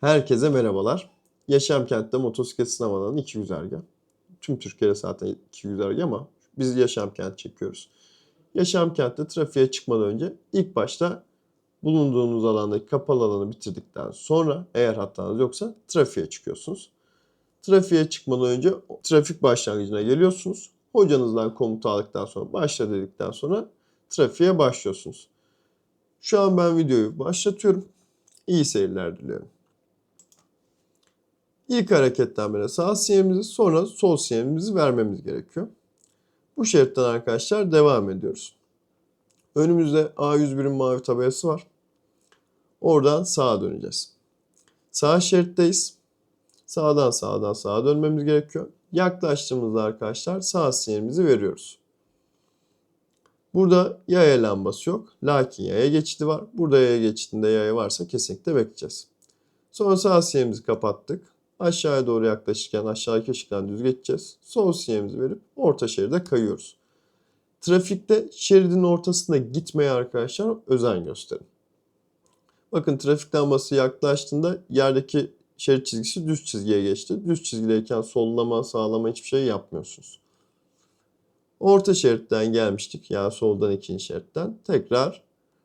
Herkese merhabalar. Yaşam Kent'te motosiklet sınav alanı iki güzergah. Tüm Türkiye'de zaten iki güzergah ama biz Yaşam Kent çekiyoruz. Yaşam Kent'te trafiğe çıkmadan önce ilk başta bulunduğunuz alandaki kapalı alanı bitirdikten sonra eğer hatanız yoksa trafiğe çıkıyorsunuz. Trafiğe çıkmadan önce trafik başlangıcına geliyorsunuz. Hocanızdan komutu aldıktan sonra başla dedikten sonra trafiğe başlıyorsunuz. Şu an ben videoyu başlatıyorum. İyi seyirler diliyorum. İlk hareketten beri sağ sinyalimizi sonra sol sinyalimizi vermemiz gerekiyor. Bu şeritten arkadaşlar devam ediyoruz. Önümüzde A101'in mavi tabelası var. Oradan sağa döneceğiz. Sağ şeritteyiz. Sağdan sağdan sağa dönmemiz gerekiyor. Yaklaştığımızda arkadaşlar sağ sinyalimizi veriyoruz. Burada yaya lambası yok. Lakin yaya geçidi var. Burada yaya geçidinde yaya varsa kesinlikle bekleyeceğiz. Sonra sağ sinyalimizi kapattık. Aşağıya doğru yaklaşırken aşağıdaki ışıktan düz geçeceğiz. Sol sinyalimizi verip orta şeride kayıyoruz. Trafikte şeridin ortasına gitmeye arkadaşlar özen gösterin. Bakın trafik lambası yaklaştığında yerdeki şerit çizgisi düz çizgiye geçti. Düz çizgideyken sollama, sağlama hiçbir şey yapmıyorsunuz. Orta şeritten gelmiştik. Yani soldan ikinci şeritten. Tekrar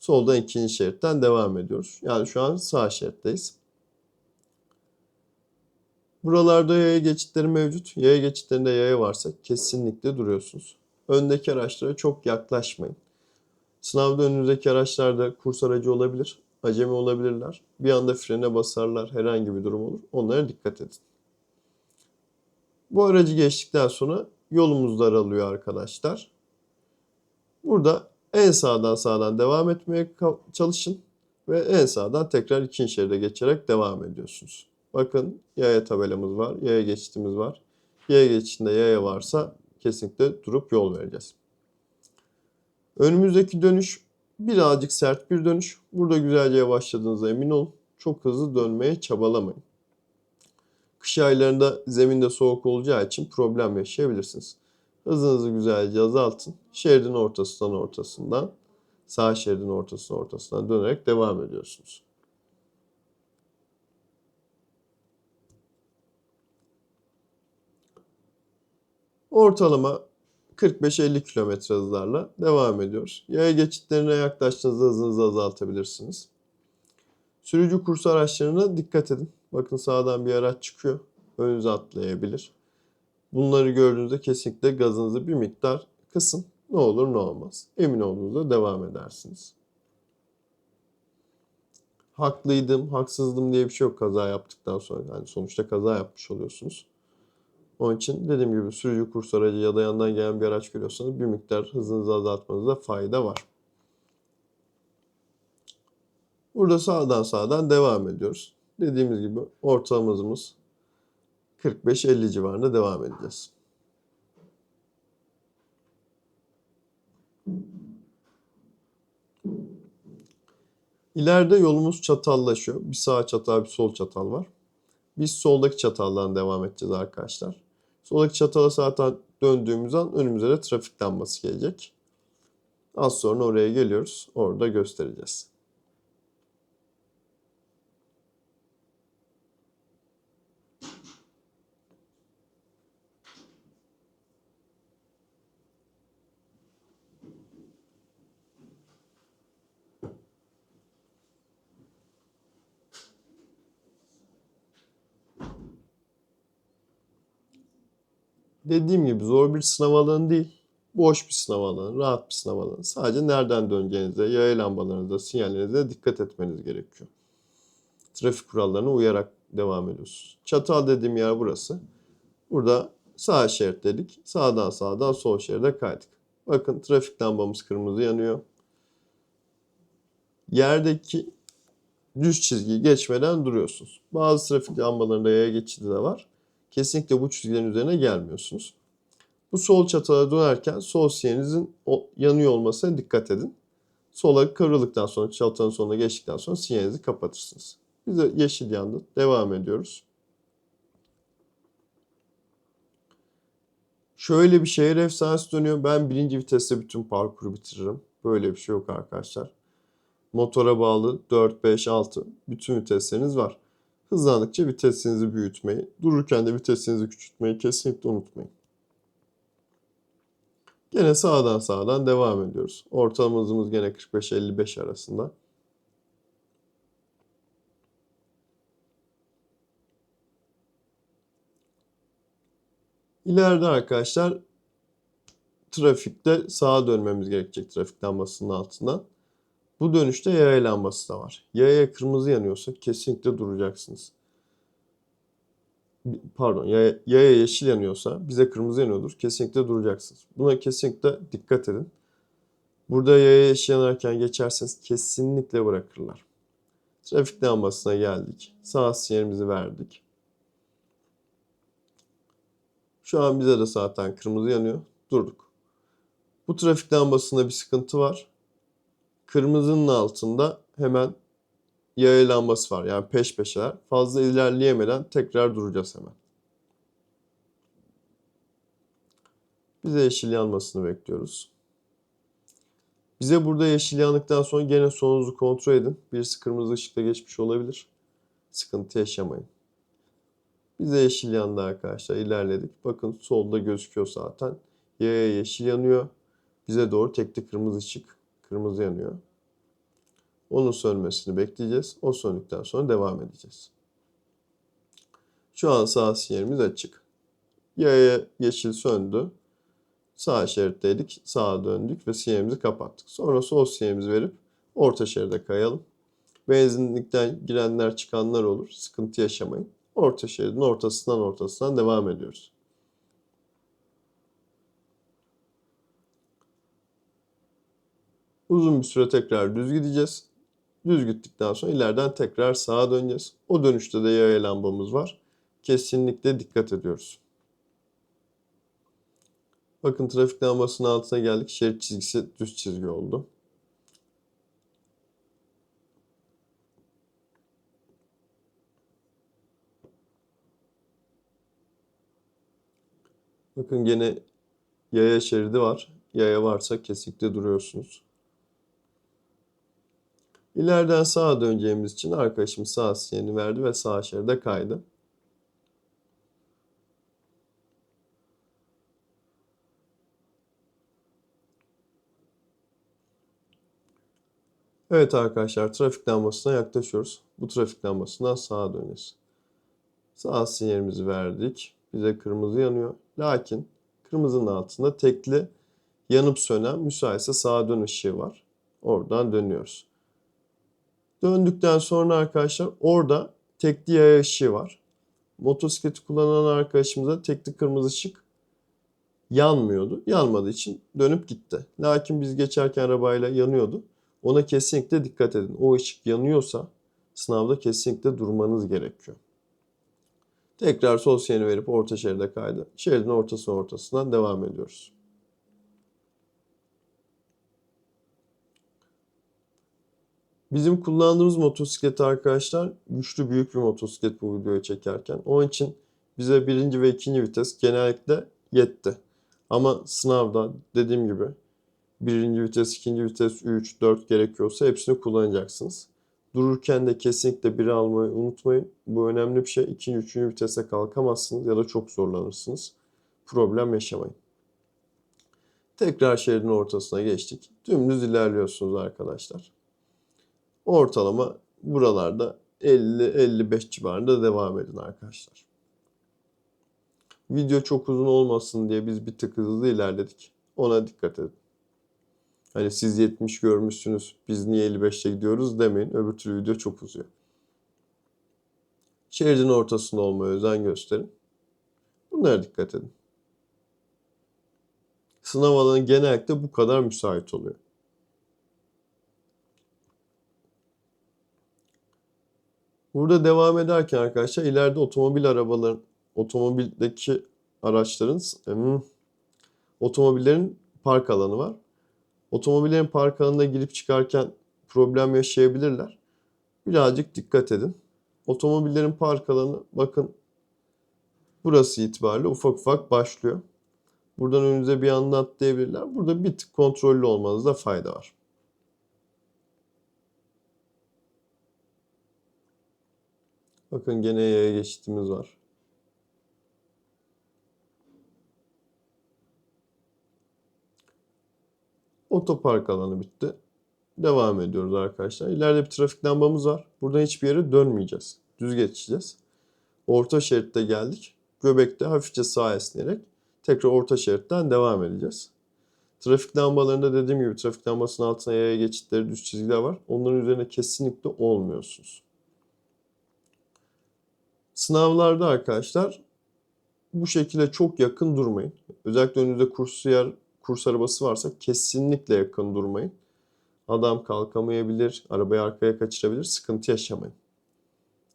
soldan ikinci şeritten devam ediyoruz. Yani şu an sağ şeritteyiz. Buralarda yaya geçitleri mevcut. Yaya geçitlerinde yaya varsa kesinlikle duruyorsunuz. Öndeki araçlara çok yaklaşmayın. Sınavda önünüzdeki araçlarda kurs aracı olabilir, acemi olabilirler. Bir anda frene basarlar, herhangi bir durum olur. Onlara dikkat edin. Bu aracı geçtikten sonra yolumuz daralıyor arkadaşlar. Burada en sağdan sağdan devam etmeye çalışın ve en sağdan tekrar ikinci şeride geçerek devam ediyorsunuz. Bakın yaya tabelamız var, yaya geçitimiz var. Yaya geçitinde yaya varsa kesinlikle durup yol vereceğiz. Önümüzdeki dönüş birazcık sert bir dönüş. Burada güzelce yavaşladığınıza emin olun. Çok hızlı dönmeye çabalamayın. Kış aylarında zeminde soğuk olacağı için problem yaşayabilirsiniz. Hızınızı güzelce azaltın. Şeridin ortasından ortasından sağ şeridin ortasından ortasından dönerek devam ediyorsunuz. Ortalama 45-50 km hızlarla devam ediyoruz. Yaya geçitlerine yaklaştığınızda hızınızı azaltabilirsiniz. Sürücü kursu araçlarına dikkat edin. Bakın sağdan bir araç çıkıyor. Önünüze atlayabilir. Bunları gördüğünüzde kesinlikle gazınızı bir miktar kısın. Ne olur ne olmaz. Emin olduğunuzda devam edersiniz. Haklıydım, haksızdım diye bir şey yok kaza yaptıktan sonra. Yani sonuçta kaza yapmış oluyorsunuz. Onun için dediğim gibi sürücü kurs aracı ya da yandan gelen bir araç görüyorsanız bir miktar hızınızı azaltmanızda fayda var. Burada sağdan sağdan devam ediyoruz. Dediğimiz gibi ortalama hızımız 45-50 civarında devam edeceğiz. İleride yolumuz çatallaşıyor. Bir sağ çatal, bir sol çatal var. Biz soldaki çataldan devam edeceğiz arkadaşlar. Soldaki çatala zaten döndüğümüz an önümüze de trafik lambası gelecek. Az sonra oraya geliyoruz. Orada göstereceğiz. Dediğim gibi zor bir sınav alanı değil. Boş bir sınav alanı, rahat bir sınav alanı. Sadece nereden döneceğinize, yaya lambalarınıza, sinyallerinize dikkat etmeniz gerekiyor. Trafik kurallarına uyarak devam ediyorsunuz. Çatal dediğim yer burası. Burada sağ şerit dedik. Sağdan sağdan sol şeride kaydık. Bakın trafik lambamız kırmızı yanıyor. Yerdeki düz çizgiyi geçmeden duruyorsunuz. Bazı trafik lambalarında yaya geçidi de var. Kesinlikle bu çizgilerin üzerine gelmiyorsunuz. Bu sol çatala dönerken sol sinyalinizin yanıyor olmasına dikkat edin. Sola kıvrıldıktan sonra çatanın sonuna geçtikten sonra sinyalinizi kapatırsınız. Biz de yeşil yandı. Devam ediyoruz. Şöyle bir şehir efsanesi dönüyor. Ben birinci viteste bütün parkuru bitiririm. Böyle bir şey yok arkadaşlar. Motora bağlı 4, 5, 6 bütün vitesleriniz var. Hızlandıkça vitesinizi büyütmeyi, dururken de vitesinizi küçültmeyi kesinlikle unutmayın. Gene sağdan sağdan devam ediyoruz. Ortalama hızımız gene 45-55 arasında. İleride arkadaşlar trafikte sağa dönmemiz gerekecek trafik lambasının altından. Bu dönüşte yaya lambası da var. Yaya kırmızı yanıyorsa kesinlikle duracaksınız. Pardon, yaya, yaya yeşil yanıyorsa bize kırmızı yanıyordur. Kesinlikle duracaksınız. Buna kesinlikle dikkat edin. Burada yaya yeşil yanarken geçerseniz kesinlikle bırakırlar. Trafik lambasına geldik. Sağ sinyalimizi verdik. Şu an bize de zaten kırmızı yanıyor. Durduk. Bu trafik lambasında bir sıkıntı var. Kırmızının altında hemen yaya lambası var. Yani peş peşeler. Fazla ilerleyemeden tekrar duracağız hemen. Bize yeşil yanmasını bekliyoruz. Bize burada yeşil yandıktan sonra gene sonunuzu kontrol edin. Birisi kırmızı ışıkla geçmiş olabilir. Sıkıntı yaşamayın. Bize yeşil yandı arkadaşlar. İlerledik. Bakın solda gözüküyor zaten. Yaya yeşil yanıyor. Bize doğru tekli kırmızı ışık. Kırmızı yanıyor. Onun sönmesini bekleyeceğiz. O söndükten sonra devam edeceğiz. Şu an sağ sinyalimiz açık. Yaya yeşil söndü. Sağ şeritteydik. Sağa döndük ve sinyalimizi kapattık. Sonra sol sinyalimizi verip orta şeride kayalım. Benzinlikten girenler çıkanlar olur. Sıkıntı yaşamayın. Orta şeridin ortasından ortasından devam ediyoruz. Uzun bir süre tekrar düz gideceğiz. Düz gittikten sonra ileriden tekrar sağa döneceğiz. O dönüşte de yaya lambamız var. Kesinlikle dikkat ediyoruz. Bakın trafik lambasının altına geldik. Şerit çizgisi düz çizgi oldu. Bakın gene yaya şeridi var. Yaya varsa kesinlikle duruyorsunuz. İleriden sağa döneceğimiz için arkadaşım sağ sinyalini verdi ve sağ şeride kaydı. Evet arkadaşlar trafik lambasına yaklaşıyoruz. Bu trafik lambasından sağa döneceğiz. Sağ sinyalimizi verdik. Bize kırmızı yanıyor. Lakin kırmızının altında tekli yanıp sönen müsaitse sağa dön ışığı var. Oradan dönüyoruz. Döndükten sonra arkadaşlar orada tekli yaya ışığı var. Motosikleti kullanan arkadaşımıza tekli kırmızı ışık yanmıyordu. Yanmadığı için dönüp gitti. Lakin biz geçerken arabayla yanıyordu. Ona kesinlikle dikkat edin. O ışık yanıyorsa sınavda kesinlikle durmanız gerekiyor. Tekrar sol verip orta şeride kaydı. Şeridin ortasına ortasından devam ediyoruz. Bizim kullandığımız motosiklet arkadaşlar güçlü büyük bir motosiklet bu videoyu çekerken. Onun için bize birinci ve ikinci vites genellikle yetti. Ama sınavda dediğim gibi birinci vites, ikinci vites, 3, 4 gerekiyorsa hepsini kullanacaksınız. Dururken de kesinlikle biri almayı unutmayın. Bu önemli bir şey. İkinci, üçüncü vitese kalkamazsınız ya da çok zorlanırsınız. Problem yaşamayın. Tekrar şeridin ortasına geçtik. Dümdüz ilerliyorsunuz arkadaşlar. Ortalama buralarda 50-55 civarında devam edin arkadaşlar. Video çok uzun olmasın diye biz bir tık hızlı ilerledik. Ona dikkat edin. Hani siz 70 görmüşsünüz biz niye 55'te gidiyoruz demeyin. Öbür türlü video çok uzuyor. Şeridin ortasında olmaya özen gösterin. Bunlara dikkat edin. Sınav alanı genellikle bu kadar müsait oluyor. Burada devam ederken arkadaşlar ileride otomobil arabaların, otomobildeki araçların, otomobillerin park alanı var. Otomobillerin park alanına girip çıkarken problem yaşayabilirler. Birazcık dikkat edin. Otomobillerin park alanı bakın burası itibariyle ufak ufak başlıyor. Buradan önünüze bir anda atlayabilirler. Burada bir tık kontrollü olmanızda fayda var. Bakın gene yaya geçitimiz var. Otopark alanı bitti. Devam ediyoruz arkadaşlar. İleride bir trafik lambamız var. Buradan hiçbir yere dönmeyeceğiz. Düz geçeceğiz. Orta şeritte geldik. Göbekte hafifçe sağa esnerek tekrar orta şeritten devam edeceğiz. Trafik lambalarında dediğim gibi trafik lambasının altına yaya geçitleri, düz çizgiler var. Onların üzerine kesinlikle olmuyorsunuz. Sınavlarda arkadaşlar bu şekilde çok yakın durmayın. Özellikle önünüzde kursiyer, kurs arabası varsa kesinlikle yakın durmayın. Adam kalkamayabilir, arabayı arkaya kaçırabilir, sıkıntı yaşamayın.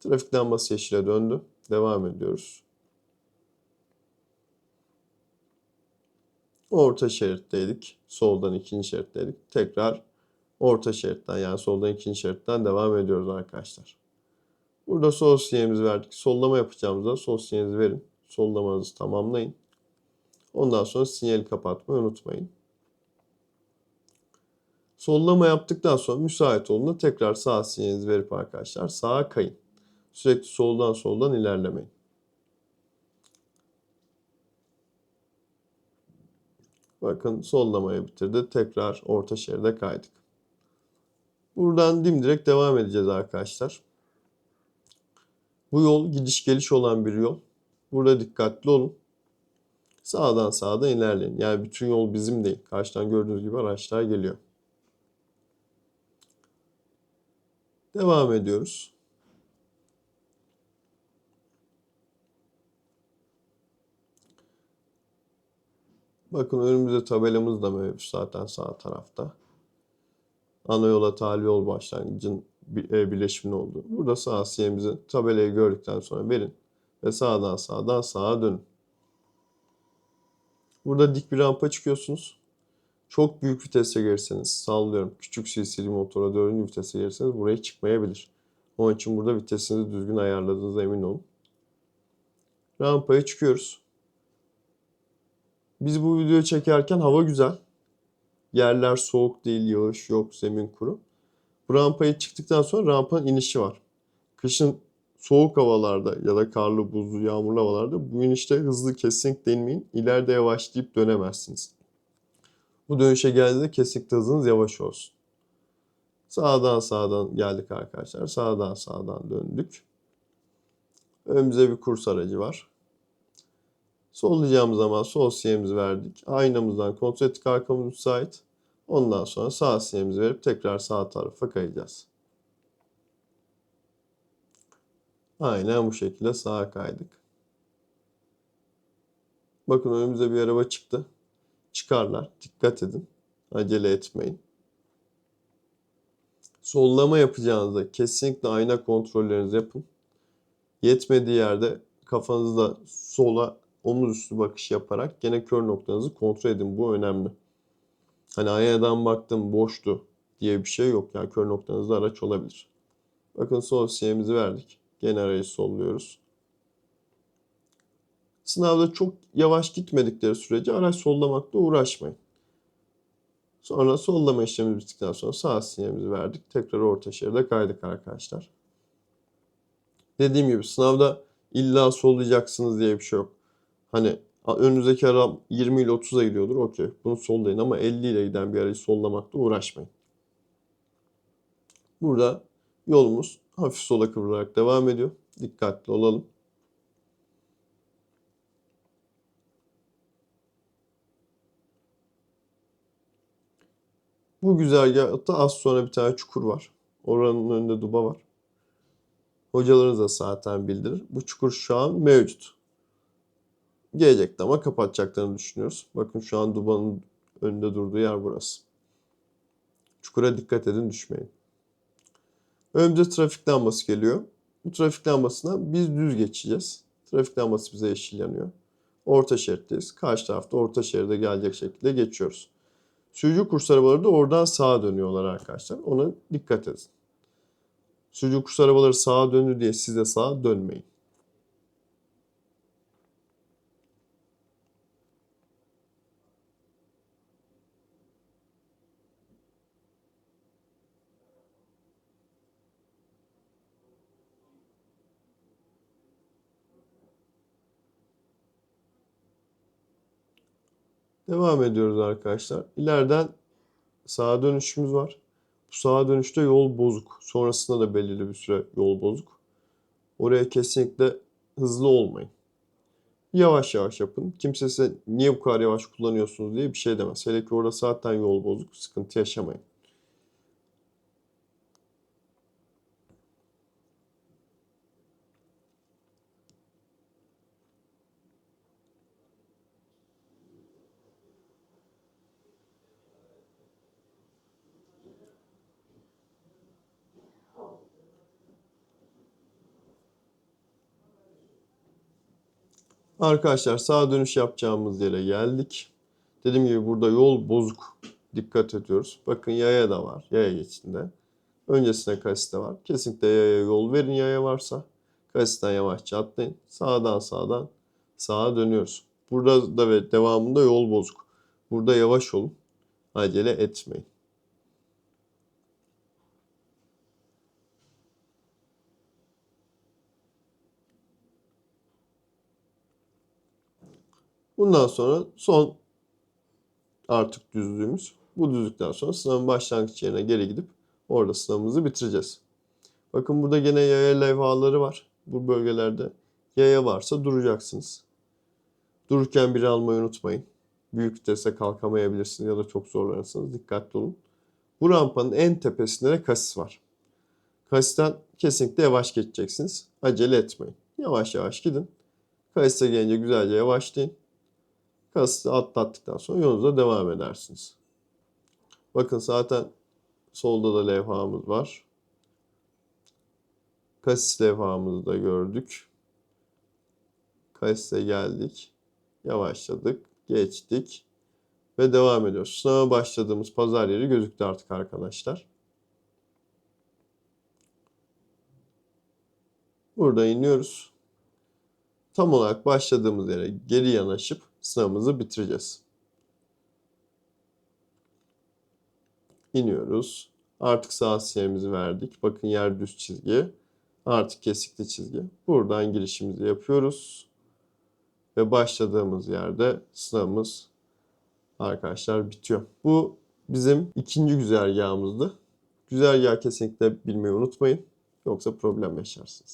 Trafik lambası yeşile döndü. Devam ediyoruz. Orta şeritteydik. Soldan ikinci şeritteydik. Tekrar orta şeritten yani soldan ikinci şeritten devam ediyoruz arkadaşlar. Burada sol sinyalimizi verdik. Sollama yapacağımızda sol sinyalinizi verin. Sollamanızı tamamlayın. Ondan sonra sinyali kapatmayı unutmayın. Sollama yaptıktan sonra müsait olduğunda tekrar sağ sinyalinizi verip arkadaşlar sağa kayın. Sürekli soldan soldan ilerlemeyin. Bakın sollamayı bitirdi. Tekrar orta şeride kaydık. Buradan dimdirek devam edeceğiz arkadaşlar. Bu yol gidiş geliş olan bir yol. Burada dikkatli olun. Sağdan sağdan ilerleyin. Yani bütün yol bizim değil. Karşıdan gördüğünüz gibi araçlar geliyor. Devam ediyoruz. Bakın önümüzde tabelamız da mevcut zaten sağ tarafta. Ana yola tali yol başlangıcın birleşimini oldu. Burada sağ siyemizi tabelayı gördükten sonra verin ve sağdan sağdan sağa dönün. Burada dik bir rampa çıkıyorsunuz. Çok büyük vitese gelirseniz sallıyorum küçük CC'li motora 4. vitese gelirseniz buraya çıkmayabilir. Onun için burada vitesinizi düzgün ayarladığınıza emin olun. Rampaya çıkıyoruz. Biz bu videoyu çekerken hava güzel. Yerler soğuk değil, yağış yok, zemin kuru. Bu rampaya çıktıktan sonra rampanın inişi var. Kışın soğuk havalarda ya da karlı, buzlu, yağmurlu havalarda bu inişte hızlı kesinlikle inmeyin. İleride yavaşlayıp dönemezsiniz. Bu dönüşe geldiğinde kesinlikle hızınız yavaş olsun. Sağdan sağdan geldik arkadaşlar. Sağdan sağdan döndük. Önümüzde bir kurs aracı var. Sollayacağımız zaman sol sinyalimizi verdik. Aynamızdan kontrol ettik arkamız müsait. Ondan sonra sağ sinyalimizi verip tekrar sağ tarafa kayacağız. Aynen bu şekilde sağa kaydık. Bakın önümüze bir araba çıktı. Çıkarlar. Dikkat edin. Acele etmeyin. Sollama yapacağınızda kesinlikle ayna kontrollerinizi yapın. Yetmediği yerde kafanızda sola omuz üstü bakış yaparak gene kör noktanızı kontrol edin. Bu önemli. Hani aynadan baktım boştu diye bir şey yok. Yani kör noktanızda araç olabilir. Bakın sol sinyalimizi verdik. Gene arayı solluyoruz. Sınavda çok yavaş gitmedikleri sürece araç sollamakla uğraşmayın. Sonra sollama işlemi bittikten sonra sağ sinyalimizi verdik. Tekrar orta şeride kaydık arkadaşlar. Dediğim gibi sınavda illa sollayacaksınız diye bir şey yok. Hani önünüzdeki araba 20 ile 30'a gidiyordur. Okey. Bunu sollayın ama 50 ile giden bir aracı sollamakla uğraşmayın. Burada yolumuz hafif sola kıvırarak devam ediyor. Dikkatli olalım. Bu güzergahta az sonra bir tane çukur var. Oranın önünde duba var. Hocalarınız da zaten bildirir. Bu çukur şu an mevcut. Gelecekti ama kapatacaklarını düşünüyoruz. Bakın şu an dubanın önünde durduğu yer burası. Çukura dikkat edin düşmeyin. Önümüze trafik lambası geliyor. Bu trafik lambasına biz düz geçeceğiz. Trafik lambası bize yeşil yanıyor. Orta şeritteyiz. Karşı tarafta orta şeride gelecek şekilde geçiyoruz. Sürücü kurs arabaları da oradan sağa dönüyorlar arkadaşlar. Ona dikkat edin. Sürücü kurs arabaları sağa döndü diye siz de sağa dönmeyin. Devam ediyoruz arkadaşlar. İleriden sağa dönüşümüz var. Bu sağa dönüşte yol bozuk. Sonrasında da belirli bir süre yol bozuk. Oraya kesinlikle hızlı olmayın. Yavaş yavaş yapın. Kimse size niye bu kadar yavaş kullanıyorsunuz diye bir şey demez. Hele ki orada zaten yol bozuk. Sıkıntı yaşamayın. Arkadaşlar sağa dönüş yapacağımız yere geldik. Dediğim gibi burada yol bozuk. Dikkat ediyoruz. Bakın yaya da var. Yaya geçişinde. Öncesine kasiste var. Kesinlikle yaya yol verin yaya varsa. Kasisten yavaşça atlayın. Sağdan sağdan sağa dönüyoruz. Burada da ve devamında yol bozuk. Burada yavaş olun. Acele etmeyin. Bundan sonra son artık düzlüğümüz. Bu düzlükten sonra sınavın başlangıç yerine geri gidip orada sınavımızı bitireceğiz. Bakın burada gene yaya levhaları var. Bu bölgelerde yaya varsa duracaksınız. Dururken biri almayı unutmayın. Büyük vitese kalkamayabilirsiniz ya da çok zorlanırsınız. Dikkatli olun. Bu rampanın en tepesinde de kasis var. Kasisten kesinlikle yavaş geçeceksiniz. Acele etmeyin. Yavaş yavaş gidin. Kasise gelince güzelce yavaşlayın. Kasisi atlattıktan sonra yolunuza devam edersiniz. Bakın zaten solda da levhamız var. Kasis levhamızı da gördük. Kasise geldik. Yavaşladık. Geçtik. Ve devam ediyoruz. Sınava başladığımız pazar yeri gözüktü artık arkadaşlar. Burada iniyoruz. Tam olarak başladığımız yere geri yanaşıp sınavımızı bitireceğiz. İniyoruz. Artık sağ sinyalimizi verdik. Bakın yer düz çizgi. Artık kesikli çizgi. Buradan girişimizi yapıyoruz. Ve başladığımız yerde sınavımız arkadaşlar bitiyor. Bu bizim ikinci güzergahımızdı. Güzergahı kesinlikle bilmeyi unutmayın. Yoksa problem yaşarsınız.